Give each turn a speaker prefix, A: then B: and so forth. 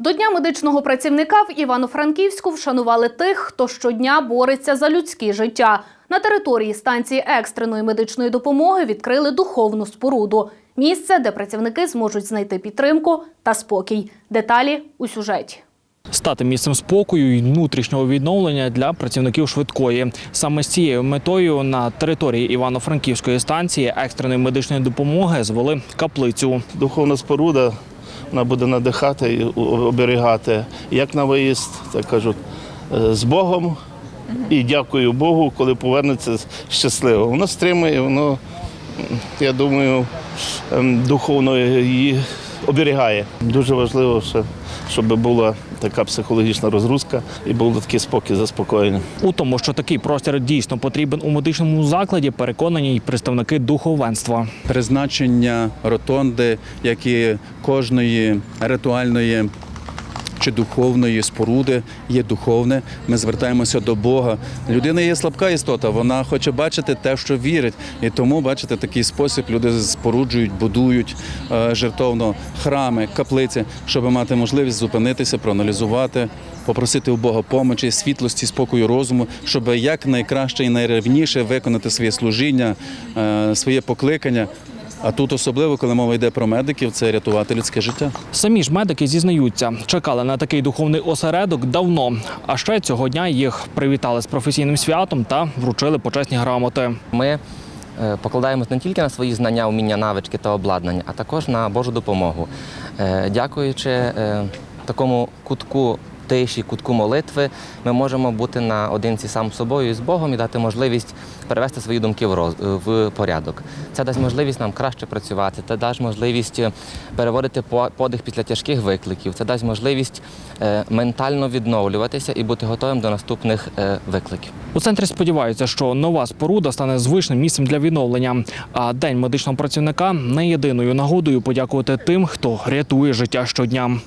A: До Дня медичного працівника в Івано-Франківську вшанували тих, хто щодня бореться за людське життя. На території станції екстреної медичної допомоги відкрили духовну споруду. Місце, де працівники зможуть знайти підтримку та спокій. Деталі у сюжеті.
B: Стати місцем спокою і внутрішнього відновлення для працівників швидкої. Саме з цією метою на території Івано-Франківської станції екстреної медичної допомоги звели каплицю.
C: Духовна споруда вона буде надихати і оберігати як на виїзд, так кажуть, е, з Богом. І дякую Богу, коли повернеться щасливо. Воно стримує, воно, я думаю, ем, духовно її оберігає. Дуже важливо, ще, щоб була така психологічна розгрузка і був такий спокій, заспокоєння.
B: У тому, що такий простір дійсно потрібен у медичному закладі, переконані й представники духовенства.
D: призначення ротонди, як і кожної ритуальної чи духовної споруди є духовне. Ми звертаємося до Бога. Людина є слабка істота, вона хоче бачити те, що вірить. І тому, бачите, такий спосіб люди споруджують, будують е, жертовно храми, каплиці, щоб мати можливість зупинитися, проаналізувати, попросити у Бога помочі, світлості, спокою, розуму, щоб якнайкраще і найревніше виконати своє служіння, е, своє покликання. А тут особливо, коли мова йде про медиків, це рятувати людське життя.
B: Самі ж медики зізнаються, чекали на такий духовний осередок давно. А ще цього дня їх привітали з професійним святом та вручили почесні грамоти.
E: Ми е, покладаємось не тільки на свої знання, уміння, навички та обладнання, а також на Божу допомогу. Е, Дякуючи е, такому кутку тиші, кутку молитви, ми можемо бути наодинці сам собою і з Богом і дати можливість перевести свої думки в, роз, в порядок. Це дасть можливість нам краще працювати, це дасть можливість е, переводити по- подих після тяжких викликів, це дасть можливість е, ментально відновлюватися і бути готовим до наступних е, викликів.
B: У центрі сподіваються, що нова споруда стане звичним місцем для відновлення. А день медичного працівника не єдиною нагодою подякувати тим, хто рятує життя щодня.